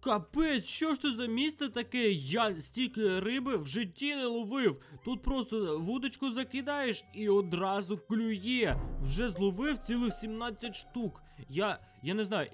Капець, що ж це за місце таке? Я стільки риби в житті не ловив. Тут просто вудочку закидаєш і одразу клює. Вже зловив цілих 17 штук. Я. я не знаю.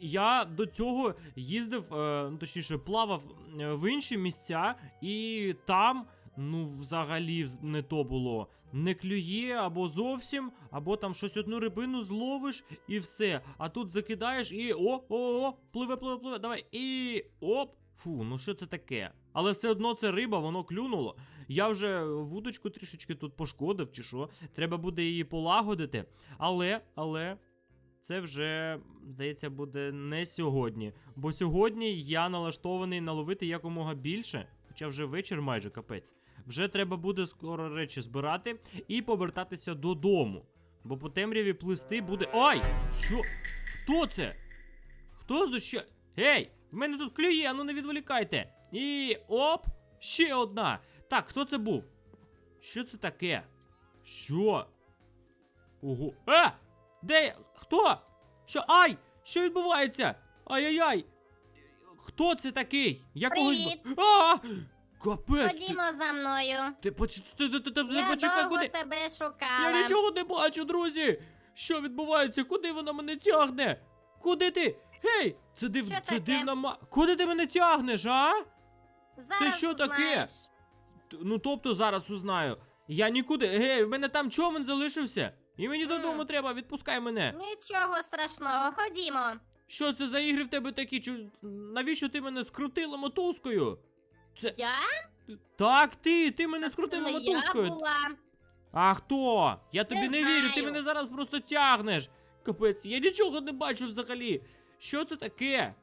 Я до цього їздив, е, ну, точніше, плавав е, в інші місця, і там, ну, взагалі не то було. Не клює або зовсім, або там щось одну рибину зловиш і все. А тут закидаєш і о, о, о, пливе, пливе, пливе, давай. І оп. Фу, ну що це таке? Але все одно це риба, воно клюнуло. Я вже вудочку трішечки тут пошкодив, чи що. Треба буде її полагодити. Але, але. Це вже, здається, буде не сьогодні. Бо сьогодні я налаштований наловити якомога більше, хоча вже вечір майже капець. Вже треба буде скоро речі збирати і повертатися додому. Бо по темряві плисти буде. Ай! Що? Хто це? Хто здуща? Гей! В мене тут клює, ну не відволікайте. І оп! Ще одна. Так, хто це був? Що це таке? Що? Ого. А! Де? я? Хто? Що? Ай! Що відбувається? Ай-яй-яй! Хто це такий? Я когось. Привіт. А! Капець! Ти, за мною. ти, поч... ти, ти, ти, ти, Я почекай, довго куди? тебе шукала. Я нічого не бачу, друзі! Що відбувається? Куди вона мене тягне? Куди ти? Гей! Це див... Що це таке? дивна ма. Куди ти мене тягнеш, а? Зараз що таке? Т- Ну тобто зараз узнаю. Я нікуди. Гей, в мене там човен залишився. І мені додому треба, відпускай мене. Нічого страшного, ходімо. Що це за ігри в тебе такі? Чу... Навіщо ти мене скрутила мотузкою? Це. Я? Так, ти, ти мене скрутила Ну, мотузкою. я була. А хто? Я тобі не, Не вірю, ти мене зараз просто тягнеш. Капець, я нічого не бачу взагалі. Що це таке?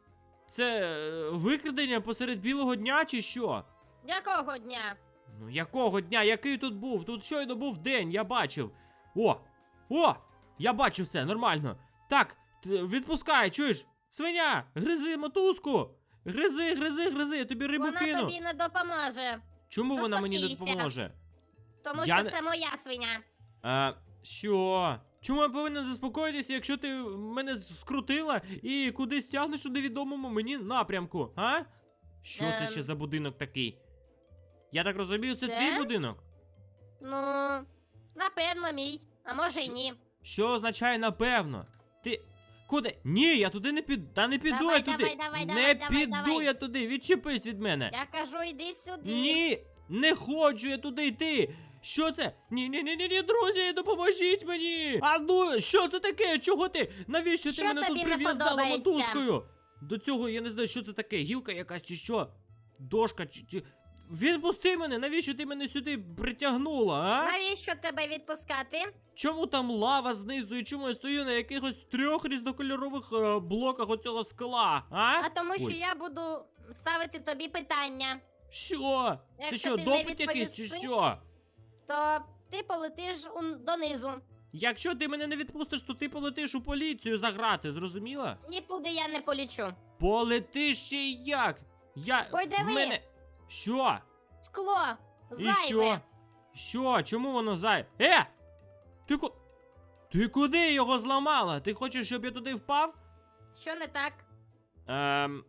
Це е, викрадення посеред білого дня чи що? Якого дня? Ну якого дня? Який тут був? Тут щойно був день, я бачив. О! О! Я бачу все, нормально. Так, відпускай, чуєш? Свиня! Гризи мотузку! Гризи, гризи, гризи, я тобі рибу Вона кину. тобі не допоможе. Чому вона мені не Заспокійся. допоможе? Тому Я що не- це моя свиня. А, що? Чому я повинен заспокоїтися, якщо ти мене скрутила і кудись тягнеш у невідомому мені напрямку, а? Що це Ем. ще за будинок такий? Я так розумію, це Це? твій будинок? Ну, напевно, мій. А може й Що? ні. Що означає напевно? Ти. Куди? Ні, я туди не піду. Та не піду Давай, я туди. давай, давай, не давай, піду давай. я туди. Відчепись від мене. Я кажу, йди сюди. Ні, не хочу я туди йти. Що це? Ні, ні, ні, ні, ні, друзі, допоможіть мені. А ну, що це таке? Чого ти? Навіщо ти Що мене тут прив'язала мотузкою? До цього я не знаю, що це таке. Гілка якась чи що? Дошка чи. чи... Відпусти мене, навіщо ти мене сюди притягнула, а? Навіщо тебе відпускати? Чому там лава знизу і чому я стою на якихось трьох різнокольорових е, блоках оцього скла, а? А тому що Ой. я буду ставити тобі питання. Що? Це Якщо що, ти не допит якийсь чи відповісти- що? То ти полетиш у- донизу. Якщо ти мене не відпустиш, то ти полетиш у поліцію заграти, зрозуміла? Нікуди я не полічу. Полетиш ще й як? Я. Ой, в мене. Що? Скло. І що? Що? Чому воно зай? Е! Ти ку. Ти куди його зламала? Ти хочеш, щоб я туди впав? Що не так? Ем.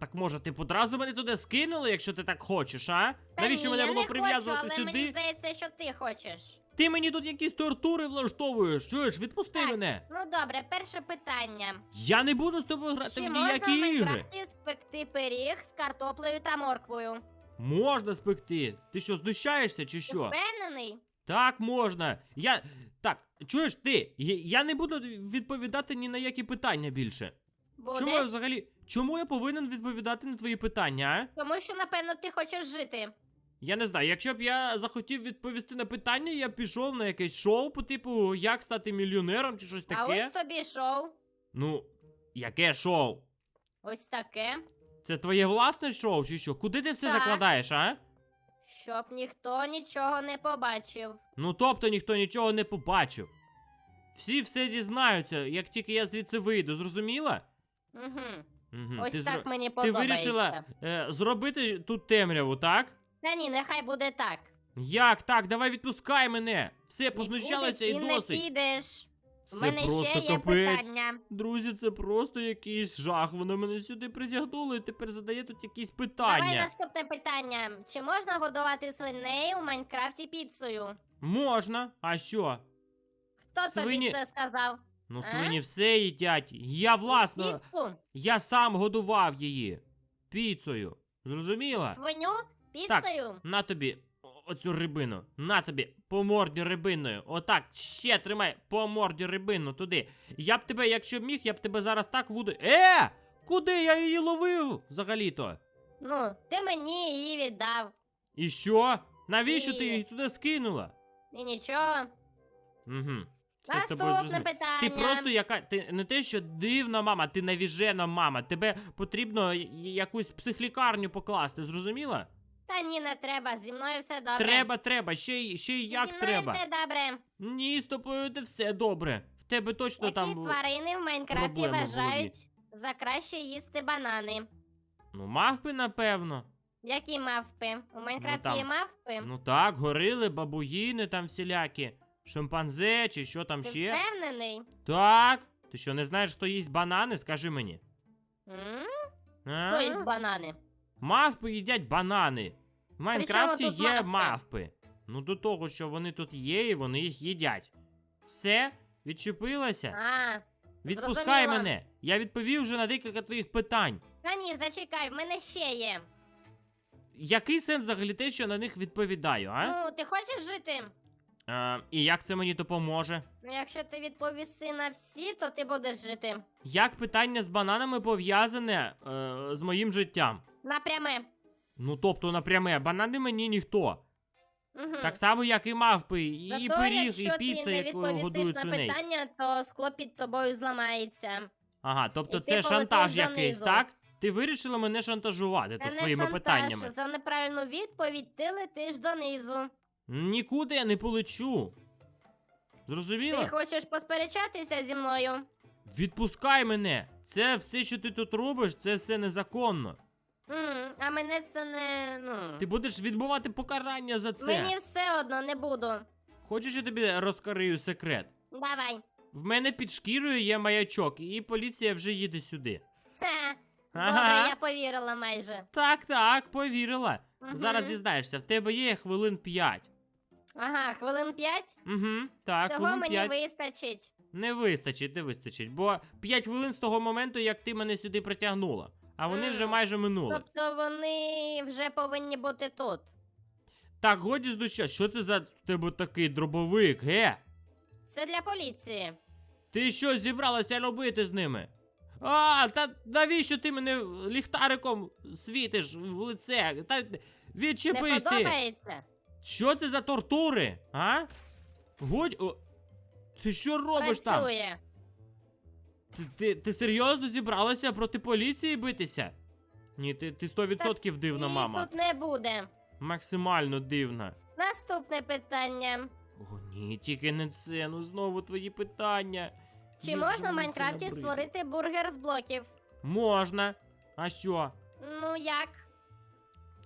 Так може ти одразу мене туди скинули, якщо ти так хочеш, а? Та Навіщо ні, мене я було не прив'язувати але сюди? Мені здається, що ти хочеш. Ти мені тут якісь тортури влаштовуєш. Чуєш, відпусти Так. мене. Ну добре, перше питання. Я не буду з тобою грати Чи в можна в ніякі ігри. Майнкрафті спекти пиріг з картоплею та морквою? Можна спекти. Ти що, знущаєшся чи що? Впевнений? Так, можна. Я. Так, чуєш ти? Я, я не буду відповідати ні на які питання більше. Будеш? Чому я взагалі. Чому я повинен відповідати на твої питання, а? Тому що, напевно, ти хочеш жити. Я не знаю, якщо б я захотів відповісти на питання, я б пішов на якесь шоу по типу як стати мільйонером чи щось А таке. ось тобі шоу. Ну, яке шоу? Ось таке. Це твоє власне шоу чи що? Куди ти все Так. закладаєш, а? Щоб ніхто нічого не побачив. Ну тобто ніхто нічого не побачив. Всі все дізнаються, як тільки я звідси вийду, зрозуміла? Угу. Угу. Ось ти, так зро- мені ти вирішила е, зробити тут темряву, так? Та ні, нехай буде так. Як так? Давай відпускай мене. Все, познущалася ти і не досить. підеш. У Це мене просто ще є капець. питання. Друзі, це просто якийсь жах. Вони мене сюди притягнули і тепер задає тут якісь питання. Давай наступне питання. Чи можна годувати свиней у Майнкрафті піцею? Можна? А що? Хто Свині- тобі це сказав? Ну, А? свині все їдять. Я власно, Піцу? я сам годував її піцею. Зрозуміла? Свиню? Піцею? На тобі оцю рибину. На тобі по морді рибиною. Отак, ще тримай по морді рибину туди. Я б тебе, якщо б міг, я б тебе зараз так буду. Е! Куди я її ловив взагалі-то? Ну, ти мені її віддав. І що? Навіщо ти її туди скинула? І нічого. Угу. Все Наступне питання. Ти просто яка. Ти не те, що дивна мама, ти навіжена мама. Тебе потрібно якусь психлікарню покласти, зрозуміла? Та ні, не треба, зі мною все добре. Треба, треба, ще й ще й як зі мною треба. все добре. Ні, з тобою не все добре. В тебе точно Які там. тварини в Майнкрафті проблеми вважають за краще їсти банани? Ну, мавпи, напевно. Які мавпи? У Майнкрафті там- є мавпи? Ну так, горили, бабуїни там всілякі. Шимпанзе чи що там Ти ще. впевнений? Так. Ти що, не знаєш, хто їсть банани? Скажи мені. М? А? Хто їсть банани? Мавпи їдять банани. В Майнкрафті тут є мавпи? мавпи. Ну до того, що вони тут є, і вони їх їдять. Все? Відчепилася? А, Відпускай зрозуміла. мене. Я відповів вже на декілька твоїх питань. та ні, зачекай, в мене ще є. Який сенс взагалі те, що на них відповідаю, а? Ну, ти хочеш жити? Е, і як це мені допоможе? Ну, якщо ти відповіси на всі, то ти будеш жити. Як питання з бананами пов'язане е, з моїм життям? Напряме. Ну тобто напряме, банани мені ніхто. Угу. Так само, як і мавпи, і Зато, пиріг, якщо і піца, ти не відповісиш на питання, то скло під тобою зламається. Ага, тобто І це шантаж якийсь, так? Ти вирішила мене шантажувати тут не своїми шантаж. питаннями. За неправильну відповідь ти летиш донизу. Нікуди я не полечу. Зрозуміла? Ти хочеш посперечатися зі мною? Відпускай мене! Це все, що ти тут робиш, це все незаконно. М, а мене це не. ну. Ти будеш відбувати покарання за це. Мені все одно не буду. Хочеш, я тобі розкрию секрет? Давай. В мене під шкірою є маячок, і поліція вже їде сюди. Ха. Ага. Добре, я повірила майже. Так, так, повірила. Мгм. Зараз дізнаєшся, в тебе є хвилин 5. Ага, хвилин п'ять? Угу, так, Того хвилин мені 5. вистачить. Не вистачить, не вистачить, бо 5 хвилин з того моменту, як ти мене сюди притягнула. А вони вже майже минули. Тобто вони вже повинні бути тут. Так, годі здуща, що це за в тебе такий дробовик, ге? Це для поліції. Ти що зібралася робити з ними? А, та навіщо ти мене ліхтариком світиш в лице? Та Не відчепись ти! подобається? Що це за тортури? А? Годь. О, ти що робиш там? Працює. Ти, ти, ти серйозно зібралася проти поліції битися? Ні, ти, ти 100% дивна Її мама. тут не буде. Максимально дивна. Наступне питання. О, ні, тільки не це. Ну знову твої питання. Чи Як можна в Майнкрафті створити бургер з блоків? Можна. А що? Ну як?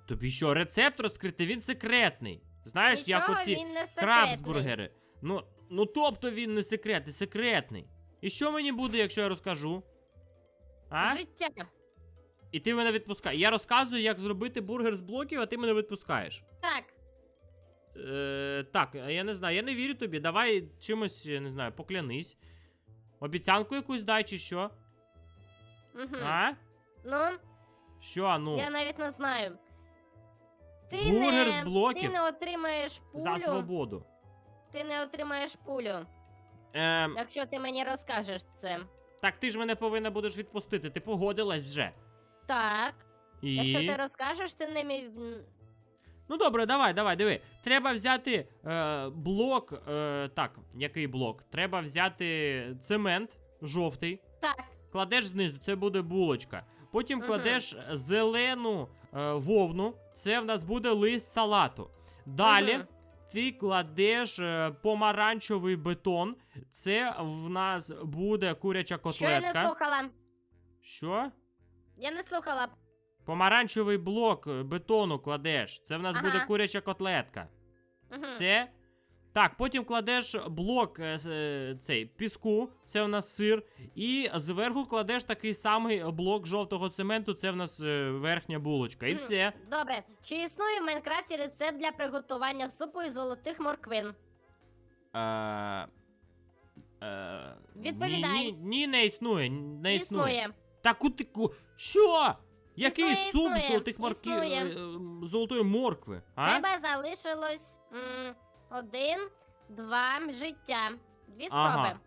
Тобі що, рецепт розкрити? Він секретний. Знаєш, як Нічого оці він не секретний. крабсбургери. Ну, ну тобто він не секретний, секретний. І що мені буде, якщо я розкажу? А? Життя. І ти мене відпускаєш. Я розказую, як зробити бургер з блоків, а ти мене відпускаєш. Так. Е, так, я не знаю, я не вірю тобі. Давай чимось, не знаю, поклянись. Обіцянку якусь дай чи що? Угу. А? Ну, Що, ну? я навіть не знаю. Ти Бургер не, з блоків? Ти не отримаєш пулю. За свободу. Ти не отримаєш пулю, Ем, якщо ти мені розкажеш це. так ти ж мене повинна будеш відпустити, ти погодилась вже. Так. І... Якщо ти розкажеш, ти не мій. м, Ну добре, давай, давай, диви. Треба взяти е, блок. Е, так, який блок? Треба взяти цемент жовтий. Так. Кладеш знизу, це буде булочка. Потім Мгм. кладеш зелену е, вовну, це в нас буде лист салату. Далі Мгм. Ти кладеш е, помаранчевий бетон, це в нас буде куряча Що я не котлетка. слухала? Що? Я не слухала. Помаранчевий блок бетону кладеш. Це в нас Ага. буде куряча котлетка. Угу. Все? Так, потім кладеш блок е, е, цей піску, це у нас сир. І зверху кладеш такий самий блок жовтого цементу, це в нас е, верхня булочка. І все. Добре, чи існує в Майнкрафті рецепт для приготування супу із золотих морквин? Е, е, Відповідай. Ні, ні, ні, не існує. Не існує. Існує. Так у ти Що? Який Існує, суп існує, золотих морків золотої моркви? А? Тебе залишилось м, один, два життя. Дві спроби. Ага.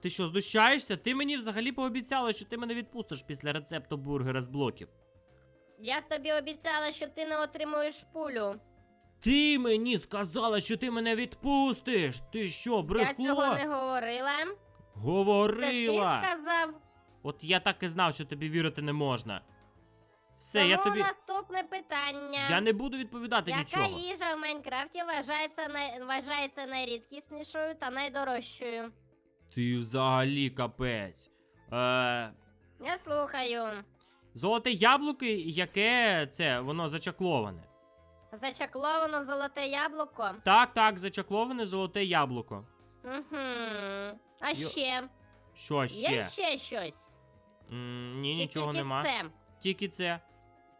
Ти що, знущаєшся? Ти мені взагалі пообіцяла, що ти мене відпустиш після рецепту бургера з блоків. Я тобі обіцяла, що ти не отримуєш пулю. Ти мені сказала, що ти мене відпустиш. Ти що, брехло? Я цього не говорила. Це ти сказав. От я так і знав, що тобі вірити не можна. Все, Тому я тобі. наступне питання. Я не буду відповідати Яка нічого. їжа в Майнкрафті вважається, най... вважається найрідкіснішою та найдорожчою? Ти взагалі капець. Е, Я слухаю. золоте яблуко, яке це, воно зачакловане. Зачакловано золоте яблуко. Так, так, зачакловане золоте яблуко. Угу. А Йо- ще? Що ще? Є ще щось? М, ні, Чи нічого тільки нема. Це? Тільки це.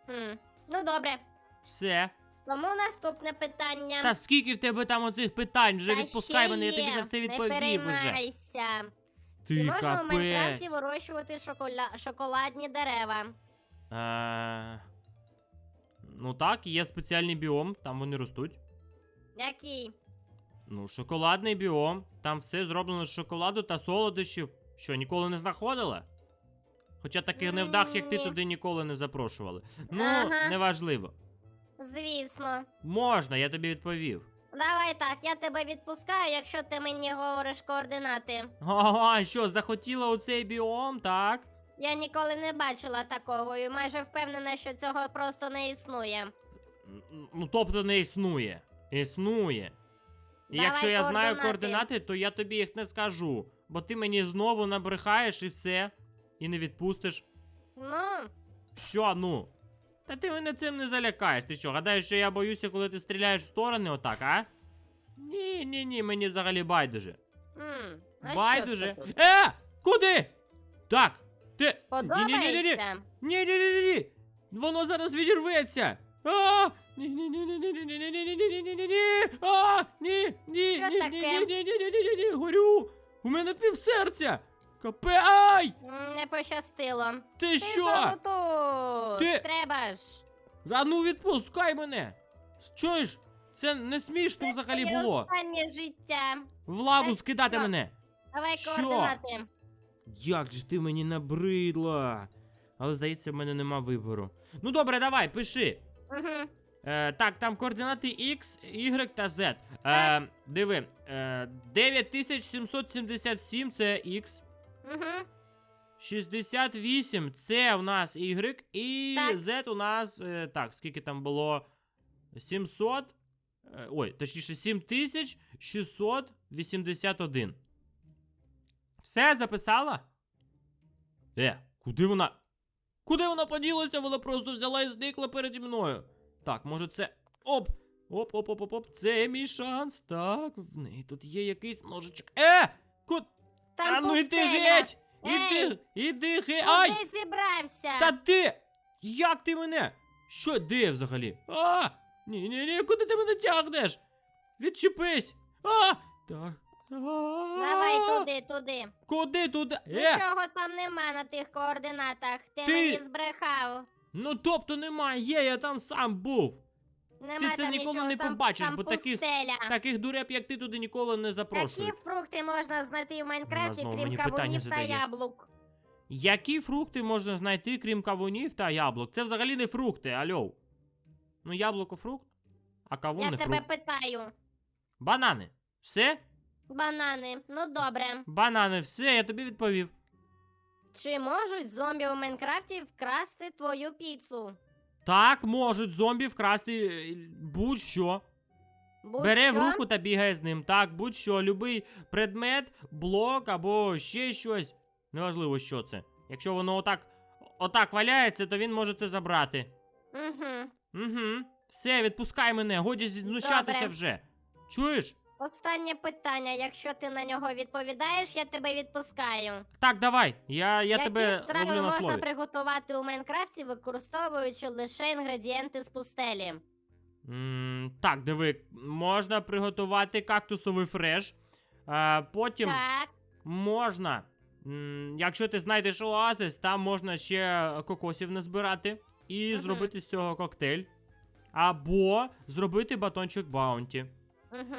Хм. Ну добре. Все. Тому наступне питання. Та скільки в тебе там оцих питань? Вже Та відпускай ще мене, я тобі на все Не відповів уже. переймайся. Чи Ти можна в Майнкрафті капець. вирощувати шоколя... шоколадні дерева? Е, Ну так, є спеціальний біом, там вони ростуть. Який? Ну, шоколадний біом. Там все зроблено з шоколаду та солодощів. Що, ніколи не знаходила? Хоча таких невдах, як ти, Ні. туди ніколи не запрошували. Ну, Ага. неважливо. Звісно. Можна, я тобі відповів. Давай так, я тебе відпускаю, якщо ти мені говориш координати. Ага, що, захотіла у цей біом, так? Я ніколи не бачила такого і майже впевнена, що цього просто не існує. Ну, тобто не існує. Існує. І Давай якщо я знаю координати. координати, то я тобі їх не скажу. Бо ти мені знову набрехаєш і все. І не відпустиш. Ну, Що, ну? Та ти мене цим не залякаєш. Ти що, гадаєш, що я боюся, коли ти стріляєш в сторони отак, а? Ні, ні, ні, мені взагалі байдуже. м, а байдуже. Що це тут? Е! Куди? Так, ти. Ні-ні-ні-ні-ні. Подобається? Ні-ні-ні-ні. Воно зараз відірветься. А! Ні, ні, ні, ні, ні, ні, ні, ні, ні, ні, ні, ні, ні, ні. А! Ні, ні, Що таке? ні, ні, ні, ні, ні, ні, ні, горю. У мене півсерця. Капе, ай! Не пощастило. Ти Ти що? знову тут. Ти- Треба ж. А ну відпускай мене! Чуєш? Це не смішно взагалі було. Останнє життя. В лаву Та скидати що? мене. Давай Що? координати. Як же ти мені набридла? Але здається, в мене нема вибору. Ну добре, давай, пиши. Угу. Е, так, там координати X, Y та Z. Е, диви, е, 9777 це X. Угу. 68 це у нас Y. І Так. Z у нас. Е, так, скільки там було? 700. е, ой, точніше, 7681. Все записала? Е, куди вона? Куди вона поділася? Вона просто взяла і зникла переді мною. Так, може це. Оп! Оп, оп, оп, оп, оп. Це мій шанс. Так, в неї тут є якийсь ножичок. Е! Куд... Там а ну іди пустеля. геть! Ей! Іди, іди геть! Ай! Куди зібрався? Та ти! Як ти мене? Що, де взагалі? А! Ні, ні, ні, куди ти мене тягнеш? Відчепись! А! Так. Давай туди, туди. Куди туди? Е! Нічого там нема на тих координатах. Ти, Ти- мені збрехав. Ну тобто немає, є, я там сам був. Нема це там ніколи нічого, не там, побачиш, там бо таких- пустеля. Таких дуреп, як ти туди ніколи не Які фрукти можна знайти в Майнкрафті, знову крім мені питання кавунів та задає. яблук? Які фрукти можна знайти, крім кавунів та яблук? Це взагалі не фрукти, альо. Ну, яблуко фрукт, а кавун Я не тебе фрукт. питаю. Банани. Все? Банани, ну добре. Банани, все, я тобі відповів. Чи можуть зомбі у Майнкрафті вкрасти твою піцу? Так, можуть зомбі вкрасти е, будь-що. Бере в руку та бігає з ним. Так, будь-що, любий предмет, блок або ще щось. Неважливо, що це. Якщо воно отак, отак валяється, то він може це забрати. Угу. Угу. Все, відпускай мене, годі знущатися Добре. вже. Чуєш? Останнє питання. Якщо ти на нього відповідаєш, я тебе відпускаю. Так, давай. Я, я Які тебе страви ловлю на можна слові. приготувати у Майнкрафті, використовуючи лише інгредієнти з пустелі? М, так, диви, можна приготувати кактусовий фреш. А, потім Так. можна. м, Якщо ти знайдеш оазис, там можна ще кокосів назбирати і Мгм. зробити з цього коктейль. Або зробити батончик баунті. Угу.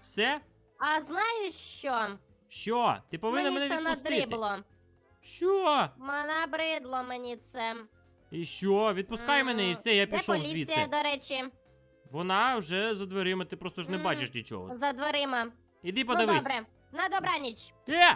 Все? А знаєш що? Що? Ти повинна мені мене це відпустити. надрибло. Що? Набридло мені це. І що? Відпускай мене і все, я Де пішов поліція, звідси. до речі, Вона вже за дверима, ти просто ж не М. бачиш нічого. за дверима. Іди Ну подивись. добре. На добраніч. Е!